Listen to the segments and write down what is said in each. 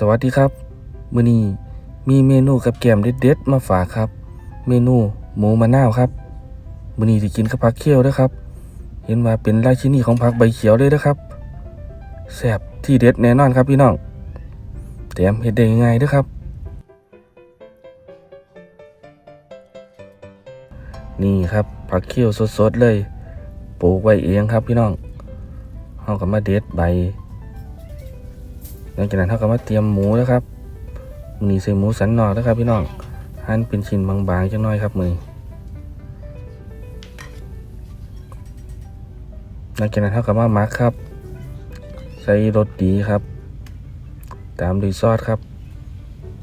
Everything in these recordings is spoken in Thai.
สวัสดีครับ มื้อนี้มีเมนูกับแกมเด็ดๆมาฝากครับ เมนูหมูมะนาวครับ มื้อนี้สิกินกับผักเขียวด้อครับ เห็นว่าเป็นราชินีของผักใบเขียวเลยเด้อครับแซ่บที่เด็ดแน่นอนครับพี่น้องแถมเฮ็ดได้ง่ายด้อครับ นี่ครับผักเขียวสดๆเลย ปลูกไว้เองครับพี่น้องเฮาก็มาเด็ดใบ หลังจากนั้นเราก็มาเตรียมหมูแล้วครับมือนี้ใส่หมูสันนอกนะครับพี่น้องหั่นเป็นชิ้นบางๆจังน้อยครับมือหลังจากนั้นเราก็มามักครับ ใส่รสดีครับ ตามด้วยซอสครับ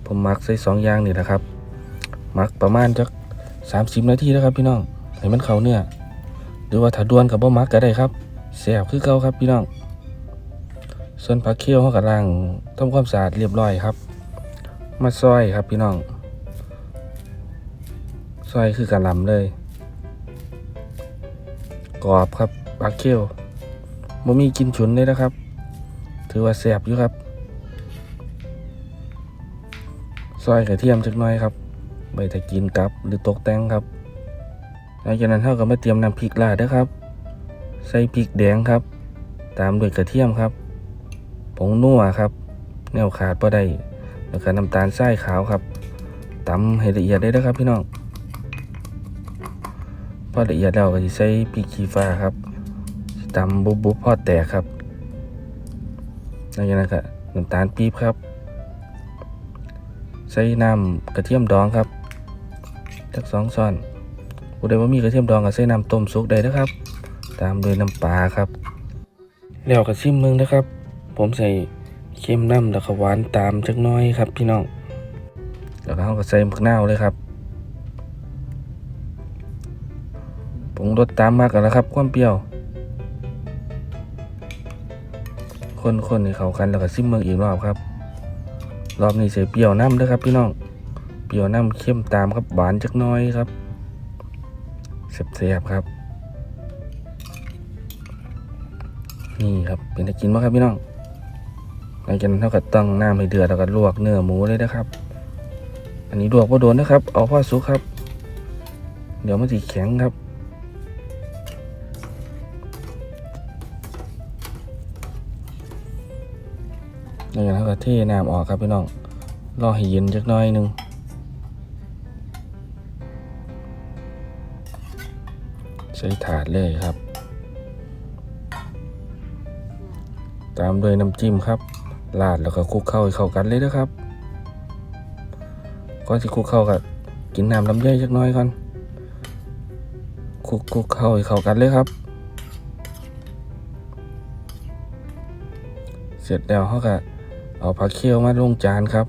ผมมักใส่สองอย่างนี่นะครับ มักประมาณจักสามสิบนาทีแล้วครับพี่น้องให้มันเข้าเนื้อหรือว่าถ้าด่วนกับบ่มักก็ได้ครับแซ่บคือเก่าครับพี่น้อง ส่วนผักเคี่ยวเขากำลังทำความสะอาดเรียบร้อยครับ มาซอยครับพี่น้องซอยคือกระลำเลยกรอบครับผักเคี่ยวบ่มีกินฉุนเลยนะครับ ถือว่าแซ่บอยู่ครับซอยกระเทียมจักน่อยครับใบตะกินกับหรือตกแต่งครับหลังจากนั้นเราก็มาเตรียมน้ำพริกลาดนะครับ ใส่พริกแดงครับ ตามด้วยกระเทียมครับ ผงนัวครับ แนวขาดบ่ได้แล้วก็น้ำตาลทรายขาวครับตำให้ละเอียดได้นะครับพี่น้องพอละเอียดแล้วก็จะใส่พริกขี้ฟ้าครับตำบุบบุบพอแตกครับหลังจากนั้นก็น้ำตาลปี๊บครับ ใส่น้ำกระเทียมดองครับจักสองช้อนผู้ใดว่ามีกระเทียมดองก็ใส่น้ำต้มสุกได้นะครับ ตามด้วยน้ำปลาครับ แล้วก็ชิมมึงนะครับ ผมใส่เค็มน้ำแล้วก็หวานตามจักน้อยครับพี่น้องแล้วก็เราก็ใส่มะนาวเลยครับปรุงรสตามมากกันแล้วครับความเปรี้ยว คนๆให้เข้ากันแล้วก็ซิมเมืองอีกรอบครับ รอบนี้ใส่เปรี้ยวน้ำด้วยครับพี่น้อง เปรี้ยวน้ำเค็มตามครับหวานจักน้อยครับแซ่บๆครับ นี่ครับเป็นตะกินมากครับพี่น้อง หลังจากนั้นเราก็ตั้งน้ำให้เดือดแล้วก็ลวกเนื้อหมูเลยนะครับ อันนี้ลวกพอโดนนะครับ เอาพอสุกครับ เดี๋ยวมันจะแข็งครับหลังจากนั้นก็เทน้ำออกครับพี่น้องรอให้เย็นจักหน้อยหนึงใส่ถาดเลยครับ ตามด้วยน้ำจิ้มครับ ราดแล้วก็คลุกเข้าให้เข้ากันเลยนะครับก่อนที่คลุกเข้ากับกินน้ำลำไยจักน้อยก่อนคลุกคลุกเข้าให้เข้ากันเลยครับ เสร็จแล้วเขาก็เอาผักเคี่ยวมาลงจานครับ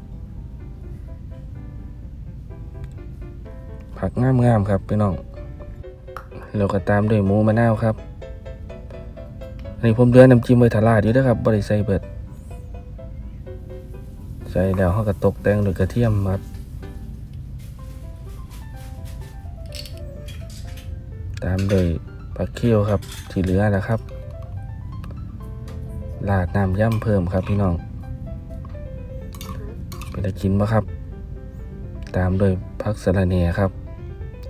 ผักงามๆครับพี่น้องแล้วก็ตามด้วยหมูมะนาวครับอันนี้ผมเดือน้ำจิ้มไว้ทาราดอยู่นะครับบริใส่เบิด ใส่แล้วเขาก็ตกแต่งด้วยกระเทียมครับตามด้วยผักเคี่ยวครับ ที่เหลือนะครับราดน้ำย่ำเพิ่มครับพี่น้องเป็นตะกินปะครับ ตามด้วยผักสะระแหน่ครับ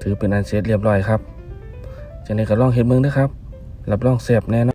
ถือเป็นอันเสร็จเรียบร้อยครับจากนี้ก็ลองเห็ดเมืองนะครับ รับรองแซ่บแน่นอน